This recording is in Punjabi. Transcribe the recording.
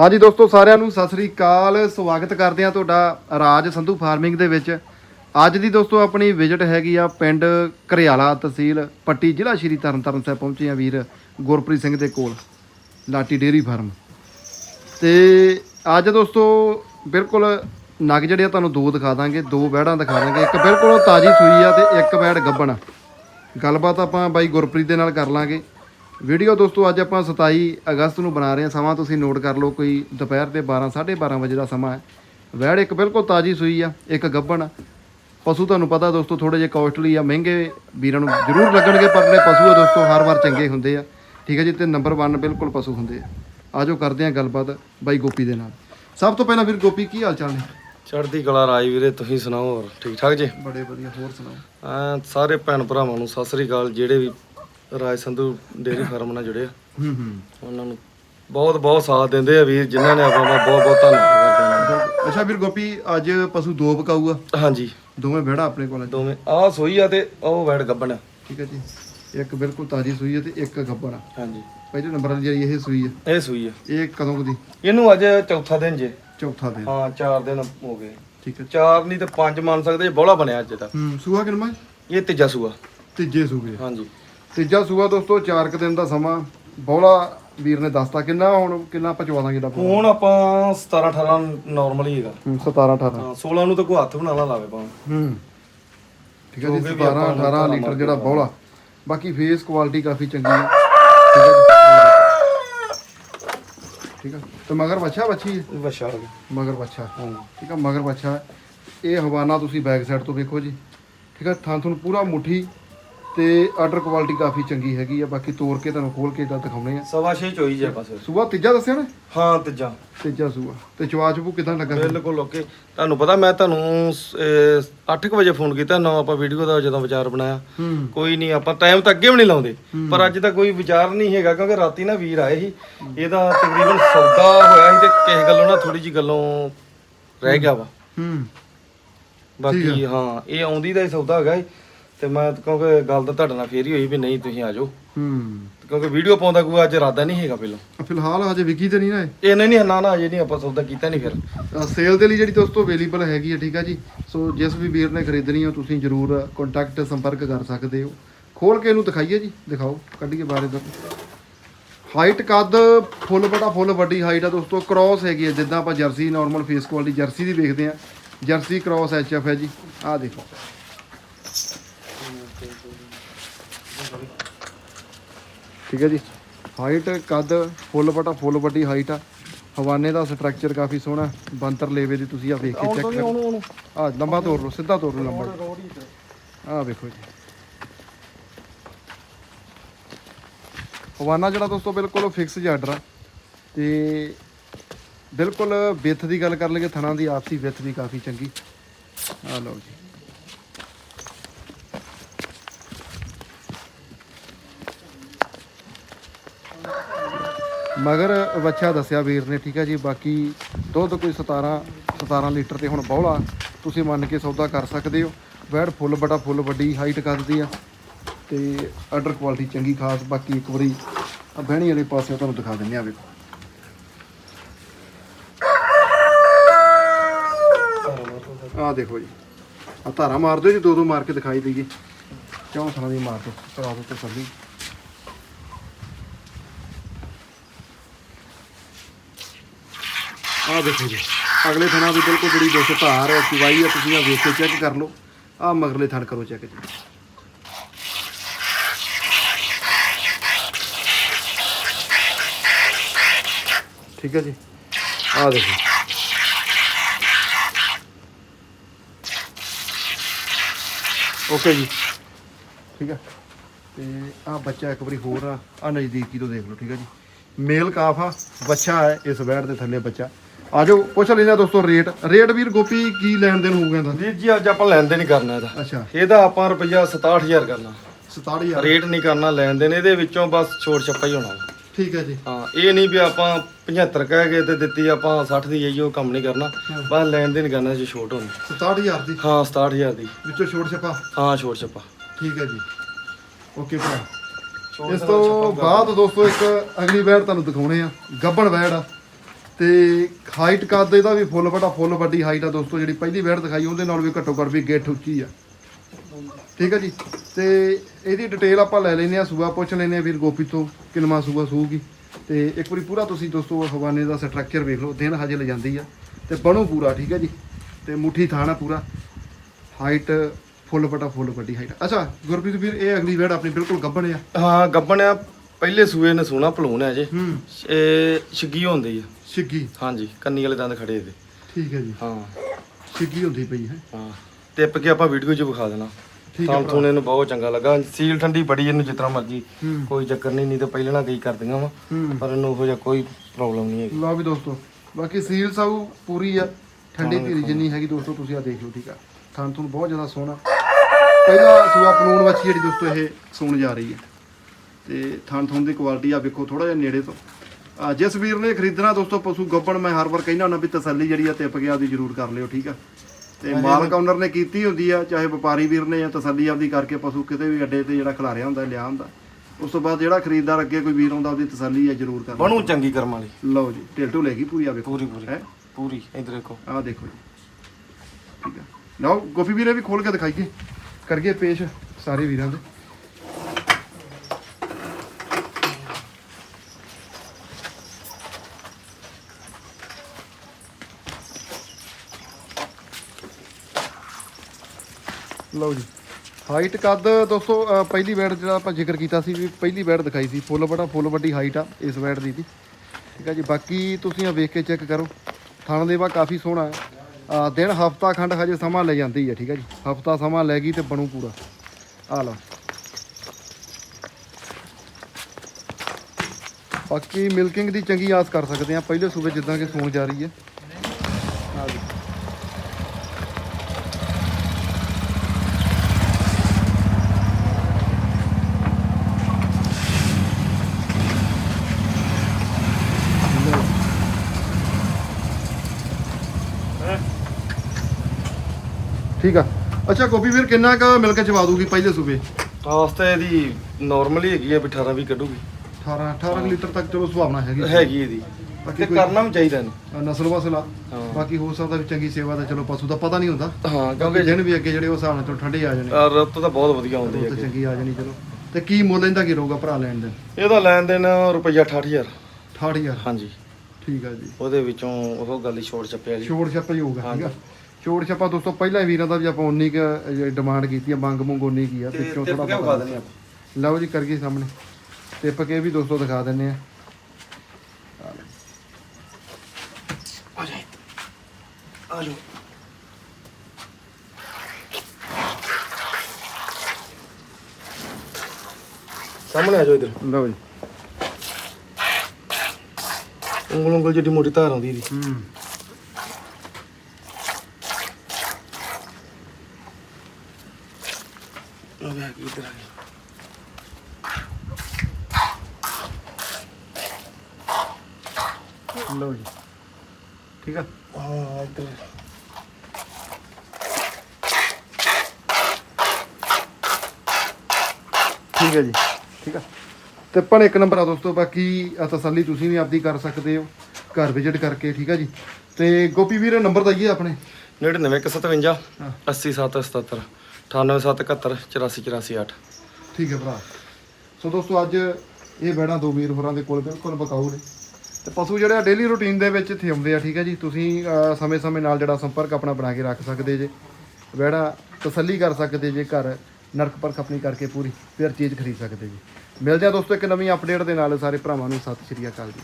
ਹਾਂਜੀ ਦੋਸਤੋ, ਸਾਰਿਆਂ ਨੂੰ ਸਤਿ ਸ੍ਰੀ ਅਕਾਲ। ਸਵਾਗਤ ਕਰਦੇ ਆ ਤੁਹਾਡਾ ਰਾਜ ਸੰਧੂ ਫਾਰਮਿੰਗ ਦੇ ਵਿੱਚ। ਅੱਜ ਦੀ ਦੋਸਤੋ, ਆਪਣੀ ਵਿਜ਼ਿਟ ਹੈਗੀ ਆ ਪਿੰਡ ਘਰਿਆਲਾ ਤਹਿਸੀਲ, ਪੱਟੀ ਜ਼ਿਲ੍ਹਾ ਸ਼੍ਰੀ ਤਰਨਤਾਰਨ ਸਾਹਿਬ ਪਹੁੰਚੇ ਆ ਵੀਰ ਗੁਰਪ੍ਰੀਤ ਸਿੰਘ ਦੇ ਕੋਲ, ਲਾਟੀ ਡੇਰੀ ਫਾਰਮ। ਤੇ ਅੱਜ ਦੋਸਤੋ, ਬਿਲਕੁਲ ਨਗ ਜਿਹੜੇ ਆ ਤੁਹਾਨੂੰ ਦੋ ਦਿਖਾ ਦਾਂਗੇ, ਦੋ ਵਹਿੜਾਂ ਦਿਖਾ ਦਾਂਗੇ। ਇੱਕ ਬਿਲਕੁਲ ਤਾਜੀ ਸੂਈ ਆ ਤੇ ਇੱਕ ਵਹਿੜ ਗੱਬਣ। ਆ। ਗੱਲਬਾਤ ਆਪਾਂ ਬਾਈ ਗੁਰਪ੍ਰੀਤ ਦੇ ਨਾਲ ਕਰ ਲਾਂਗੇ। ਵੀਡੀਓ ਦੋਸਤੋ ਅੱਜ ਆਪਾਂ 27 ਅਗਸਤ ਨੂੰ ਬਣਾ ਰਹੇ ਹਾਂ। ਸਮਾਂ ਤੁਸੀਂ ਨੋਟ ਕਰ ਲਓ ਕੋਈ ਦੁਪਹਿਰ ਦੇ 12 12:30 ਵਜੇ ਦਾ ਸਮਾਂ ਹੈ। ਵੈੜ ਇੱਕ ਬਿਲਕੁਲ ਤਾਜੀ ਸੂਈ ਆ ਇੱਕ ਗੱਬਣ ਆ। ਪਸ਼ੂ ਤੁਹਾਨੂੰ ਪਤਾ ਦੋਸਤੋ ਥੋੜੇ ਜਿਹੇ ਕਾਸਟਲੀ ਆ ਮਹਿੰਗੇ ਵੀਰਾਂ ਨੂੰ ਜ਼ਰੂਰ ਲੱਗਣਗੇ ਪਰ ਜਿਹੜੇ ਪਸ਼ੂ ਆ ਦੋਸਤੋ ਹਰ ਵਾਰ ਚੰਗੇ ਹੁੰਦੇ ਆ। ਠੀਕ ਹੈ ਜੀ ਤੇ ਨੰਬਰ 1 ਬਿਲਕੁਲ ਪਸ਼ੂ ਹੁੰਦੇ ਆ। ਆਜੋ ਕਰਦੇ ਆ ਗੱਲਬਾਤ ਬਾਈ ਗੋਪੀ ਦੇ ਨਾਲ। ਸਭ ਤੋਂ ਪਹਿਲਾਂ ਵੀਰ ਗੋਪੀ ਕੀ ਹਾਲ ਚਾਲ ਨੇ? ਚੜ੍ਹਦੀ ਕਲਾ ਰਾਜ ਵੀਰੇ ਤੁਸੀਂ ਸੁਣਾਓ ਹੋਰ ਠੀਕ ਠਾਕ ਜੀ? ਬੜੇ ਵਧੀਆ ਹੋਰ ਸੁਣਾਓ? ਸਾਰੇ ਭੈਣ ਭਰਾਵਾਂ ਨੂੰ ਸਤਿ ਸ੍ਰੀ ਅਕਾਲ ਜਿਹੜੇ ਵੀ ਰਾਜ ਸੰਧੂ ਡੇਅਰੀ ਫਾਰਮ ਨਾਲ ਜੁੜੇ ਆ। ਹੂੰ ਹੂੰ। ਉਹਨਾਂ ਨੂੰ ਬਹੁਤ ਬਹੁਤ ਸਾਥ ਦਿੰਦੇ ਆ ਵੀਰ ਜਿਨ੍ਹਾਂ ਨੇ ਆਪਾਂ ਦਾ ਬਹੁਤ ਬਹੁਤ ਧੰਨਵਾਦ ਕਰਦੇ ਅੱਛਾ ਵੀਰ ਗੋਪੀ ਅੱਜ ਪਸ਼ੂ ਦੋ ਬਕਾਊ ਆ ਹਾਂਜੀ। ਦੋਵੇਂ ਵਿਹੜਾ ਆਪਣੇ ਕੋਲ ਆ ਦੋਵੇਂ ਆਹ ਸੋਈ ਆ ਤੇ ਉਹ ਵੈੜ ਗੱਬਣ ਆ। ਠੀਕ ਹੈ ਜੀ। ਇੱਕ ਬਿਲਕੁਲ ਤਾਜੀ ਸੂਈ ਹੈ ਤੇ ਇੱਕ ਗੱਬਣ ਆ। ਹਾਂਜੀ। ਪਹਿਲੇ ਨੰਬਰ ਵਾਲੀ ਜਿਹੜੀ ਇਹ ਸੂਈ ਹੈ ਇਹ ਸੂਈ ਆ। ਇਹ ਕਦੋਂ ਕੁ ਦੀ? ਇਹਨੂੰ ਅੱਜ ਚੌਥਾ ਦਿਨ ਜੇ। ਚੌਥਾ ਦਿਨ। ਹਾਂ 4 ਦਿਨ ਹੋ ਗਏ। ਠੀਕ ਹੈ ਚਾਰ ਨਹੀਂ ਤੇ ਪੰਜ ਮੰਨ ਸਕਦੇ ਜੇ ਬੋਲਾ ਬਣਿਆ ਅੱਜ ਦਾ। ਹੂੰ ਸੂਆ ਕਿੰਨਾ? ਹੈ? ਇਹ ਤੀਜਾ ਸੂਆ। ਤੀਜੇ ਸੂਏ ਹਾਂਜੀ। ਤੀਜਾ ਸੂਆ ਦੋਸਤੋ 4 ਕੁ ਦਿਨ ਦਾ ਸਮਾਂ। ਬੌਲਾ ਵੀਰ ਨੇ ਦੱਸਤਾ ਕਿੰਨਾ ਹੁਣ ਕਿੰਨਾ ਪਚਵਾ ਦਾਂਗੇ ਦਾ ਹੁਣ ਆਪਾਂ 17 18 ਨਾਰਮਲ ਹੀ ਹੈਗਾ 17 18 ਹਾਂ 16 ਨੂੰ ਤਾਂ ਕੋਈ ਹੱਥ ਬਣਾ ਲਾ ਲਾਵੇ ਭਾਵੇਂ। ਹੂੰ। ਠੀਕ ਹੈ ਜੋ ਜੀ ਕਿ ਵੀ 17 ਆਪਾਂ 18 ਨੂੰ ਲੀਟਰ ਜਿਹੜਾ ਬੌਲਾ। ਬਾਕੀ ਫੇਸ ਕੁਆਲਿਟੀ ਕਾਫੀ ਚੰਗੀ ਹੈ। ਠੀਕ ਹੈ ਹੈ ਤੇ ਮਗਰ ਬੱਚਾ ਬੱਚੀ ਹੈ ਹੋ ਗਿਆ। ਮਗਰ ਬੱਚਾ ਹਾਂ। ਠੀਕ ਆ ਮਗਰ ਬੱਚਾ ਹੈ। ਇਹ ਹਵਾਨਾ ਤੁਸੀਂ ਬੈਕ ਸਾਈਡ ਤੋਂ ਵੇਖੋ ਜੀ। ਠੀਕ ਆ ਥਾਂ ਤੁਹਾਨੂੰ ਪੂਰਾ ਮੁੱਠੀ ਤੇ ਆਰਡਰ ਕੁਆਲਿਟੀ ਕਾਫੀ ਚੰਗੀ ਹੈਗੀ ਆ ਬਾਕੀ ਤੋੜ ਕੇ ਤੁਹਾਨੂੰ ਖੋਲ ਕੇ ਤਾਂ ਦਿਖਾਉਣੇ ਆ। ਸਵਾ ਛੇ ਚੋਈ ਜੇ ਬਸ। ਸੂਆ ਤੀਜਾ ਦੱਸਿਆ ਨੇ ਹਾਂ ਤੀਜਾ। ਤੀਜਾ ਸੂਆ। ਤੇ ਚਵਾ ਚਬੂ ਕਿਦਾਂ ਲੱਗਾ? ਬਿਲਕੁਲ ਓਕੇ ਤੁਹਾਨੂੰ ਪਤਾ ਮੈਂ ਤੁਹਾਨੂੰ 8:00 ਵਜੇ ਫੋਨ ਕੀਤਾ ਨਾ ਆਪਾਂ ਵੀਡੀਓ ਦਾ ਜਦੋਂ ਵਿਚਾਰ ਬਣਾਇਆ। ਕੋਈ ਨਹੀਂ ਆਪਾਂ ਟਾਈਮ ਤਾਂ ਅੱਗੇ ਵੀ ਨਹੀਂ ਲਾਉਂਦੇ। ਪਰ ਅੱਜ ਤਾਂ ਕੋਈ ਵਿਚਾਰ ਨਹੀਂ ਹੈਗਾ ਕਿਉਂਕਿ ਰਾਤੀ ਨਾ ਵੀਰ ਆਏ ਸੀ। ਇਹਦਾ ਤਕਰੀਬਨ ਸੌਦਾ ਹੋਇਆ ਸੀ ਤੇ ਕਿਸੇ ਗੱਲੋਂ ਨਾ ਥੋੜੀ ਜੀ ਗੱਲੋਂ ਰਹਿ ਗਿਆ ਵਾ। ਹੂੰ। ਬਾਕੀ ਹਾਂ ਇਹ ਆਉਂਦੀ ਦਾ ਹੀ ਸੌਦਾ ਹੈਗਾ ਤੇ ਮੈਂ ਤਾਂ ਕਿਉਂਕਿ ਗੱਲ ਤਾਂ ਤੁਹਾਡੇ ਨਾਲ ਫੇਰ ਹੀ ਹੋਈ ਵੀ ਨਹੀਂ ਤੁਸੀਂ ਆ ਜਾਓ। ਹੂੰ। ਕਿਉਂਕਿ ਵੀਡੀਓ ਪਾਉਂਦਾ ਕੋਈ ਅੱਜ ਇਰਾਦਾ ਨਹੀਂ ਹੈਗਾ ਪਹਿਲਾਂ। ਫਿਲਹਾਲ ਹਜੇ ਵਿਕੀ ਤੇ ਨਹੀਂ ਨਾ ਇਹ। ਨਹੀਂ ਨਹੀਂ ਨਾ ਨਾ ਅਜੇ ਨਹੀਂ ਆਪਾਂ ਸੌਦਾ ਕੀਤਾ ਨਹੀਂ ਫਿਰ। ਸੇਲ ਦੇ ਲਈ ਜਿਹੜੀ ਦੋਸਤੋ ਅਵੇਲੇਬਲ ਹੈਗੀ ਹੈ ਠੀਕ ਆ ਜੀ। ਸੋ ਜਿਸ ਵੀ ਵੀਰ ਨੇ ਖਰੀਦਣੀ ਹੋ ਤੁਸੀਂ ਜਰੂਰ ਕੰਟੈਕਟ ਸੰਪਰਕ ਕਰ ਸਕਦੇ ਹੋ। ਖੋਲ ਕੇ ਇਹਨੂੰ ਦਿਖਾਈਏ ਜੀ ਦਿਖਾਓ ਕੱਢੀਏ ਬਾਰੇ ਦਾ ਹਾਈਟ ਕੱਦ ਫੁੱਲ ਬੜਾ ਫੁੱਲ ਵੱਡੀ ਹਾਈਟ ਆ ਦੋਸਤੋ ਕ੍ਰਾਸ ਹੈਗੀ ਹੈ ਜਿੱਦਾਂ ਆਪਾਂ jersey normal face quality jersey ਦੀ ਵੇਖਦੇ ਆ। ਜਰਸੀ ਕ੍ਰਾਸ ਐਚਐਫ ਹੈ ਜੀ। ਆਹ ਦੇਖੋ। ਠੀਕ ਹੈ ਜੀ। ਹਾਈਟ ਕੱਦ ਫੁੱਲ ਬਟਾ ਫੁੱਲ ਵੱਡੀ ਹਾਈਟ ਆ। ਹਵਾਨੇ ਦਾ ਸਟਰਕਚਰ ਕਾਫੀ ਸੋਹਣਾ ਬੰਤਰ ਲੇਵੇ ਦੀ ਤੁਸੀਂ ਆ ਵੇਖ ਕੇ ਚੈੱਕ ਕਰੋ। ਆ ਲੰਬਾ ਤੋੜ ਲਓ ਸਿੱਧਾ ਤੋੜ ਲਓ ਲੰਬਾ। ਆ ਵੇਖੋ ਜੀ। ਹਵਾਨਾ ਜਿਹੜਾ ਦੋਸਤੋ ਬਿਲਕੁਲ ਫਿਕਸ ਜਾਡਰ ਆ। ਤੇ ਬਿਲਕੁਲ ਵਿੱਥ ਦੀ ਗੱਲ ਕਰ ਲਈਏ ਥਣਾ ਦੀ ਆਪਸੀ ਵਿੱਥ ਵੀ ਕਾਫੀ ਚੰਗੀ। ਆ ਲਓ ਜੀ। ਮਗਰ ਬੱਚਾ ਦੱਸਿਆ ਵੀਰ ਨੇ, ਠੀਕ ਹੈ ਜੀ, ਬਾਕੀ ਦੁੱਧ ਕੋਈ 17 17 ਲੀਟਰ ਤੇ ਹੁਣ ਬੌਲਾ, ਤੁਸੀਂ ਮੰਨ ਕੇ ਸੌਦਾ ਕਰ ਸਕਦੇ ਹੋ। ਵੈੜ ਫੁੱਲ ਬੜਾ ਫੁੱਲ, ਵੱਡੀ ਹਾਈਟ ਕਰਦੀ ਆ। ਤੇ ਆਰਡਰ ਕੁਆਲਿਟੀ ਚੰਗੀ ਖਾਸ, ਬਾਕੀ ਇੱਕ ਵਾਰੀ ਆ ਬਹਿਣੀ ਵਾਲੇ ਪਾਸੇ ਤੁਹਾਨੂੰ ਦਿਖਾ ਦਿੰਨੇ ਆ, ਵੇਖੋ। ਆ ਦੇਖੋ ਜੀ ਆ ਧਾਰਾ ਮਾਰ ਦਿਓ ਜੀ ਦੋ ਦੋ ਮਾਰ ਕੇ ਦਿਖਾਈ ਦੇਈਏ। ਕਿਉਂ ਸਣਾ ਦੀ ਮਾਰ ਦਿਓ, ਕਰਾ ਦਿਓ ਤਸੱਲੀ। ਆ ਦੇਖੋ ਜੀ, ਅਗਲੇ ਥਣਾ ਵੀ ਬਿਲਕੁਲ ਜਿਹੜੀ ਦੋਸਤੋ ਧਾਰ ਹੈ ਚੁਵਾਈ ਹੈ, ਤੁਸੀਂ ਆ ਵੇਖ ਕੇ ਚੈੱਕ ਕਰ ਲਓ। ਆ ਮਗਰਲੇ ਥਣ ਕਰੋ ਚੈੱਕ ਜੀ। ਠੀਕ ਹੈ ਜੀ? ਆ ਦੇਖੋ। ਓਕੇ ਜੀ। ਠੀਕ ਹੈ। ਤੇ ਆ ਬੱਚਾ ਇੱਕ ਵਾਰੀ ਹੋਰ ਆ ਆ ਨਜ਼ਦੀਕੀ ਤੋਂ ਦੇਖ ਲਓ, ਠੀਕ ਹੈ ਜੀ। ਮੇਲ ਕਾਫ ਆ, ਬੱਚਾ ਹੈ, ਇਸ ਵੈੜ ਦੇ ਥੱਲੇ ਬੱਚਾ। ਆਜੋ ਪੁੱਛ ਲੈਣਾ ਦੋਸਤੋ ਰੇਟ। ਰੇਟ ਵੀਰ ਗੋਪੀ ਕੀ ਲੈਣ ਦੇਣ ਹੋਊਗਾ ਇਹਦਾ? ਵੀਰ ਜੀ ਅੱਜ ਆਪਾਂ ਲੈਣ ਦੇ ਨਹੀਂ ਕਰਨਾ ਇਹਦਾ। ਅੱਛਾ। ਇਹਦਾ ਆਪਾਂ ਰੁਪਈਆ 67000 ਕਰਨਾ। 67000 ਰੇਟ ਨਹੀਂ ਕਰਨਾ ਲੈਣ ਦੇਣ ਇਹਦੇ ਵਿੱਚੋਂ ਬਸ ਛੋਟ ਛੱਪਾ ਹੀ ਹੋਣਾ। ਠੀਕ ਹੈ ਜੀ। ਹਾਂ ਇਹ ਨਹੀਂ ਵੀ ਆਪਾਂ 75 ਕਹਿ ਗਏ ਤੇ ਦਿੱਤੀ ਆਪਾਂ 60 ਦੀ ਜਾਈਏ ਉਹ ਕੰਮ ਨਹੀਂ ਕਰਨਾ। ਬਸ ਲੈਣ ਦੇਣ ਕਰਨਾ ਜੇ ਛੋਟ ਹੋਣੀ। 67000 ਦੀ? ਹਾਂ 67000 ਦੀ। ਵਿੱਚੋਂ ਛੋਟ ਛਪਾ? ਹਾਂ ਛੋਟ ਛੱਪਾ। ਠੀਕ ਹੈ ਜੀ। ਓਕੇ ਭਰਾ। ਇਸ ਤੋਂ ਬਾਅਦ ਦੋਸਤੋ ਇੱਕ ਅਗਲੀ ਵੈੜ ਤੁਹਾਨੂੰ ਦਿਖਾਉਣੇ ਆ। ਗੱਬਣ ਵੈੜ ਆ। ਤੇ ਹਾਈਟ ਕੱਦ ਇਹਦਾ ਵੀ ਫੁੱਲ ਵੱਡਾ, ਫੁੱਲ ਵੱਡੀ ਹਾਈਟ ਆ ਦੋਸਤੋ, ਜਿਹੜੀ ਪਹਿਲੀ ਵੈੜ ਦਿਖਾਈ, ਉਹਦੇ ਨਾਲ ਵੀ ਘੱਟੋ ਘੱਟ ਵੀ ਗੇਟ ਉੱਚੀ ਆ। ਠੀਕ ਹੈ ਜੀ? ਤੇ ਇਹਦੀ ਡਿਟੇਲ ਆਪਾਂ ਲੈ ਲੈਨੇ ਆ ਸੂਆ ਪੁੱਛ ਲੈਨੇ ਆ ਵੀਰ ਗੋਪੀ ਤੋਂ ਕਿੰਨਵਾਂ ਸੂਆ ਸੂਗੀ ਤੇ ਇੱਕ ਵਾਰੀ ਪੂਰਾ ਤੁਸੀਂ ਦੋਸਤੋ ਹਵਾਨੇ ਦਾ ਸਟਰਕਚਰ ਵੇਖ ਲਓ, ਦਿਨ ਹਜੇ ਲੈ ਆ। ਤੇ ਬਣੂ ਪੂਰਾ, ਠੀਕ ਹੈ ਜੀ? ਤੇ ਮੁੱਠੀ ਥਾਣਾ ਪੂਰਾ। ਹਾਈਟ ਫੁੱਲ ਵੱਡਾ, ਫੁੱਲ ਵੱਡੀ ਹਾਈਟ ਅੱਛਾ, ਗੁਰਪ੍ਰੀਤ ਵੀਰ, ਇਹ ਅਗਲੀ ਵੈੜ ਆਪਣੀ ਬਿਲਕੁਲ ਗੱਭਣ ਆ। ਹਾਂ, ਗੱਬਣ ਆ। ਪਹਿਲੇ ਸੂਏ ਨੇ ਸੋਨਾ ਭਲੂਣ ਹੈ ਜੇ। ਹੂੰ। ਇਹ ਛਿੱਗੀ ਹੁੰਦੀ ਆ। ਛਿੱਗੀ ਹਾਂਜੀ ਕੰਨੀ ਵਾਲੇ ਦੰਦ ਖੜੇ ਇਹਦੇ। ਠੀਕ ਹੈ ਜੀ। ਹਾਂ। ਛਿੱਗੀ ਹੁੰਦੀ ਪਈ ਹੈ। ਹਾਂ। ਟਿੱਪ ਕੇ ਆਪਾਂ ਵੀਡੀਓ 'ਚ ਵਿਖਾ ਦੇਣਾ। ਠੀਕ ਹੈ। ਤੁਹਾਨੂੰ ਬਹੁਤ ਚੰਗਾ ਲੱਗਾ। ਸੀਲ ਠੰਡੀ ਬੜੀ ਇਹਨੂੰ ਜਿਤਨਾ ਮਰਜ਼ੀ ਕੋਈ ਚੱਕਰ ਨਹੀਂ ਨਹੀਂ ਤੇ ਪਹਿਲਾਂ ਨਾ ਗਈ ਕਰਦੀਆਂ ਵਾ। ਪਰ ਇਹਨੂੰ ਉਹੋ ਜਿਹਾ ਕੋਈ ਪ੍ਰੋਬਲਮ ਨਹੀਂ ਹੈਗੀ। ਲਓ ਵੀ ਦੋਸਤੋ ਬਾਕੀ ਸੀਲ ਸਾਊ ਪੂਰੀ ਆ। ਠੰਡੀ ਧੀਰੀ ਜਿੰਨੀ ਹੈਗੀ ਦੋਸਤੋ ਤੁਸੀਂ ਆ ਦੇਖ ਲਓ ਠੀਕ ਆ। ਥਾਂ ਤੁਹਾਨੂੰ ਬਹੁਤ ਜ਼ਿਆਦਾ ਸੋਹਣਾ। ਪਹਿਲਾ ਸੂਆ ਪਲੂਣ ਵੱਛੀ ਜਿਹੜੀ ਦੋਸਤੋ ਇਹ ਸੂਣ ਜਾ ਰਹੀ ਹੈ। ਤੇ ਥਾਂ ਥੋਂ ਦੀ ਕੁਆਲਿਟੀ ਆ ਵੇਖੋ ਥੋੜਾ ਜਿਹਾ ਨੇੜੇ ਤੋਂ। ਆ ਜਿਸ ਵੀਰ ਨੇ ਖਰੀਦਣਾ ਦੋਸਤੋ ਪਸ਼ੂ ਗੱਬਣ ਮੈਂ ਹਰ ਵਾਰ ਕਹਿੰਦਾ ਹੁੰਦਾ ਵੀ ਤਸੱਲੀ ਜਿਹੜੀ ਆ ਟਿਪ ਗਿਆ ਦੀ ਜ਼ਰੂਰ ਕਰ ਲਿਓ ਠੀਕ ਆ? ਤੇ ਮਾਲਕ ਓਨਰ ਨੇ ਕੀਤੀ ਹੁੰਦੀ ਆ ਚਾਹੇ ਵਪਾਰੀ ਵੀਰ ਨੇ ਜਾਂ ਤਸੱਲੀ ਆਪਦੀ ਕਰਕੇ ਪਸ਼ੂ ਕਿਤੇ ਵੀ ਅੱਡੇ ਤੇ ਜਿਹੜਾ ਖਿਲਾਰਿਆ ਹੁੰਦਾ ਲਿਆ ਹੁੰਦਾ। ਉਸ ਤੋਂ ਬਾਅਦ ਜਿਹੜਾ ਖਰੀਦਦਾਰ ਅੱਗੇ ਕੋਈ ਵੀਰ ਆਉਂਦਾ ਉਹਦੀ ਤਸੱਲੀ ਆ ਜ਼ਰੂਰ ਕਰ ਬਣੂ ਚੰਗੀ ਕਰਮ ਵਾਲੀ। ਲਓ ਜੀ ਢਿਲ ਢੁਲ ਹੈਗੀ ਪੂਰੀ ਆ ਵੇਖੋ। ਪੂਰੀ ਪੂਰੀ। ਹੈ? ਪੂਰੀ ਇਧਰ ਦੇਖੋ। ਆਹ ਦੇਖੋ ਜੀ। ਠੀਕ ਆ। ਲਓ ਗੋਪੀ ਵੀਰੇ ਵੀ ਖੋਲ ਕੇ ਦਿਖਾਈਏ। ਕਰਗੇ ਪੇਸ਼ ਸਾਰੇ ਵੀਰਾਂ ਦੇ। ਲਓ ਜੀ। ਹਾਈਟ ਕੱਦ ਦੋਸਤੋ ਪਹਿਲੀ ਬੈਡ ਜਿਹੜਾ ਆਪਾਂ ਜ਼ਿਕਰ ਕੀਤਾ ਸੀ ਵੀ ਪਹਿਲੀ ਬੈਡ ਦਿਖਾਈ ਸੀ। ਫੁੱਲ ਬੜਾ ਫੁੱਲ ਵੱਡੀ ਹਾਈਟ ਆ ਇਸ ਬੈਡ ਦੀ ਦੀ ਠੀਕ ਆ ਜੀ, ਬਾਕੀ ਤੁਸੀਂ ਆ ਵੇਖ ਕੇ ਚੈੱਕ ਕਰੋ। ਥਣ ਦੇਵਾ ਕਾਫੀ ਸੋਹਣਾ ਹੈ। ਆ ਦਿਨ ਹਫਤਾ ਖੰਡ ਹਜੇ ਸਮਾਂ ਲੈ ਜਾਂਦੀ ਹੈ, ਠੀਕ ਹੈ ਜੀ। ਹਫਤਾ ਸਮਾਂ ਲੈ ਗਈ ਤੇ ਬਣੂ ਪੂਰਾ। ਆ ਲਓ। ਬਾਕੀ ਮਿਲਕਿੰਗ ਦੀ ਚੰਗੀ ਆਸ ਕਰ ਸਕਦੇ ਆ ਪਹਿਲੇ ਸੂਬੇ ਜਿੱਦਾਂ ਕਿ ਸੂਣ ਜਾ ਰਹੀ ਹੈ। ਆ ਜੀ। ਠੀਕ ਆ। ਅੱਛਾ ਗੋਪੀ ਵੀਰ ਕਿੰਨਾ ਕ ਮਿਲ ਕੇ ਚਵਾ ਦੂਗੀ ਪਹਿਲੇ ਸੂਬੇ? ਆਸਤੇ ਇਹਦੀ ਨਾਰਮਲੀ ਹੈਗੀ ਆ ਵੀ 18 20 ਕੱਢੂਗੀ। 18 18 ਲੀਟਰ ਤੱਕ ਚਲੋ ਸੁਭਾਵਨਾ ਹੈਗੀ ਹੈਗੀ ਇਹਦੀ। ਬਾਕੀ ਤੇ ਕੋਈ ਕਰਨਾ ਵੀ ਚਾਹੀਦਾ ਇਹਨੂੰ। ਨਸਲ ਵਸਲਾ ਹਾਂ। ਬਾਕੀ ਹੋ ਸਕਦਾ ਵੀ ਚੰਗੀ ਸੇਵਾ ਦਾ ਚਲੋ ਪਸ਼ੂ ਦਾ ਪਤਾ ਨਹੀਂ ਹੁੰਦਾ। ਹਾਂ ਕਿਉਂਕਿ ਕਿਉਂਕਿ ਦਿਨ ਵੀ ਅੱਗੇ ਜਿਹੜੇ ਉਹ ਹਿਸਾਬ ਨਾਲ ਚਲੋ ਠੰਡੇ ਆ ਜਾਣੇ। ਰੁੱਤ ਤਾਂ ਬਹੁਤ ਵਧੀਆ ਉਹ ਤਾਂ ਹੈ ਚੰਗੀ ਆ ਜਾਣੀ ਚਲੋ। ਤੇ ਕੀ ਮੁੱਲ ਇਹਦਾ ਕੀ ਰਹੂਗਾ ਭਰਾ ਲੈਣ ਦੇ ਇਹਦਾ ਲੈਣ ਦੇਣ ਰੁਪਈਆ 68000 68000 ਹਾਂਜੀ। ਠੀਕ ਆ ਜੀ। ਉਹਦੇ ਵਿੱਚੋਂ ਉਹ ਗੱਲ ਹੀ ਛੋੜ ਛੱਪਿਆ ਜੀ ਛੋੜ ਛੱਪਾ ਹੀ ਹੋਊਗਾ ਠੀਕ ਆ। ਛੋੜ ਛੱਪਾ ਦੋਸਤੋ ਪਹਿਲਾਂ ਹੀ ਵੀਰਾਂ ਦਾ ਵੀ ਆਪਾਂ ਉਨੀ ਕ ਡਿਮਾਂਡ ਕੀਤੀ ਆ ਮੰਗ ਮੁੰਗ ਉਨੀ ਕੀ ਆ ਪਿੱਛੋਂ ਥੋੜਾ ਵਿਖਾ ਦੇਣੀ ਆਪਾਂ ਲਓ ਜੀ ਕਰ ਗਏ ਸਾਹਮਣੇ। ਟਿੱਪ ਕੇ ਵੀ ਦੋਸਤੋ ਦਿਖਾ ਦਿੰਨੇ ਆ। ਆ ਆ ਸਾਹਮਣੇ ਆ ਜਾਓ ਇਧਰ। ਲਓ ਜੀ। ਉਂਗਲ ਉਂਗਲ ਜਿੱਡੀ ਮੋਟੀ ਧਾਰ ਆਉਂਦੀ ਇਹਦੀ। ਹੂੰ ਆ ਵੇ ਕੀ ਇਧਰ ਆ ਗਈ ਲਓ ਜੀ। ਠੀਕ ਆ? ਹਾਂ ਇਧਰ। ਠੀਕ ਹੈ ਜੀ। ਠੀਕ ਆ? ਤੇ ਪਰ ਇੱਕ ਨੰਬਰ ਆ ਦੋਸਤੋ ਬਾਕੀ ਆ ਤਸੱਲੀ ਤੁਸੀਂ ਵੀ ਆਪਦੀ ਕਰ ਸਕਦੇ ਹੋ ਘਰ ਵਿਜ਼ਿਟ ਕਰਕੇ ਠੀਕ ਆ ਜੀ? ਤੇ ਗੋਪੀ ਵੀਰ ਨੰਬਰ ਦਈਏ ਆਪਣੇ? 9957 ਹਾਂ। 80777 98771 8448 ਠੀਕ ਹੈ ਭਰਾ। ਸੋ ਦੋਸਤੋ ਅੱਜ ਇਹ ਬੈੜਾਂ ਦੋ ਵੀਰ ਹੋਰਾਂ ਦੇ ਕੋਲ ਬਿਲਕੁਲ ਬਕਾਊ ਨੇ। ਤੇ ਪਸ਼ੂ ਜਿਹੜੇ ਆ ਡੇਲੀ ਰੂਟੀਨ ਦੇ ਵਿੱਚ ਇੱਥੇ ਆਉਂਦੇ ਆ, ਠੀਕ ਹੈ ਜੀ? ਤੁਸੀਂ ਸਮੇਂ-ਸਮੇਂ ਨਾਲ ਜਿਹੜਾ ਸੰਪਰਕ ਆਪਣਾ ਬਣਾ ਕੇ ਰੱਖ ਸਕਦੇ ਜੇ। ਬੈੜਾ ਤਸੱਲੀ ਕਰ ਸਕਦੇ ਜੇ ਘਰ, ਨਰਕ ਪਰਖ ਆਪਣੀ ਕਰਕੇ ਪੂਰੀ, ਫਿਰ ਚੀਜ਼ ਖਰੀਦ ਸਕਦੇ ਜੀ। ਮਿਲਦੇ ਆ ਦੋਸਤੋ ਇੱਕ ਨਵੀਂ ਅਪਡੇਟ ਦੇ ਨਾਲ। ਸਾਰੇ ਭਰਾਵਾਂ ਨੂੰ ਸਤਿ ਸ਼੍ਰੀ ਅਕਾਲ ਜੀ।